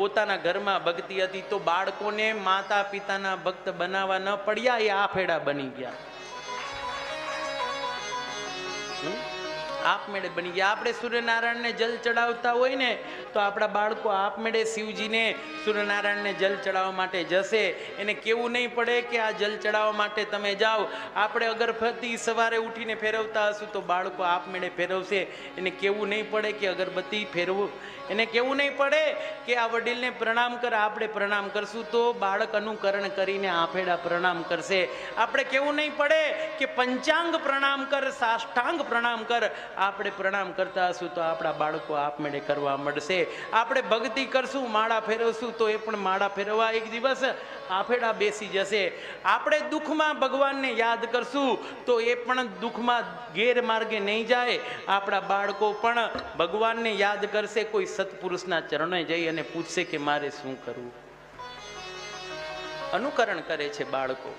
પોતાના ઘરમાં ભક્તિ હતી તો બાળકોને માતા પિતાના ભક્ત બનાવવા ન પડ્યા, એ આફેડા બની ગયા? આપમેળે બની ગયા. આપણે સૂર્યનારાયણને જલ ચડાવતા હોય ને, તો આપણા બાળકો આપમેળે શિવજીને સૂર્યનારાયણને જલ ચડાવવા માટે જશે. એને કેવું નહીં પડે કે આ જલ ચડાવવા માટે તમે જાઓ. આપણે અગરબત્તી સવારે ઉઠીને ફેરવતા હશું તો બાળકો આપમેળે ફેરવશે. એને કેવું નહીં પડે કે અગરબત્તી ફેરવું. એને કેવું નહીં પડે કે આ વડીલને પ્રણામ કર, આપણે પ્રણામ કરશું તો બાળક અનુકરણ કરીને આફેડા પ્રણામ કરશે. આપણે કેવું નહીં પડે કે પંચાંગ પ્રણામ કર, સાષ્ટાંગ પ્રણામ કર. આપણે પ્રણામ કરતા હશું તો આપણા બાળકો આપમેળે કરવા મળશે. આપણે ભક્તિ કરશું, માળા ફેરવશું, તો એ પણ માળા ફેરવવા એક દિવસ આફેડા બેસી જશે. આપણે દુઃખમાં ભગવાનને યાદ કરશું, તો એ પણ દુઃખમાં ગેરમાર્ગે નહીં જાય. આપણા બાળકો પણ ભગવાનને યાદ કરશે, કોઈ સત્પુરુષના ચરણે જઈ અને પૂછશે કે મારે શું કરવું? અનુકરણ કરે છે બાળકો.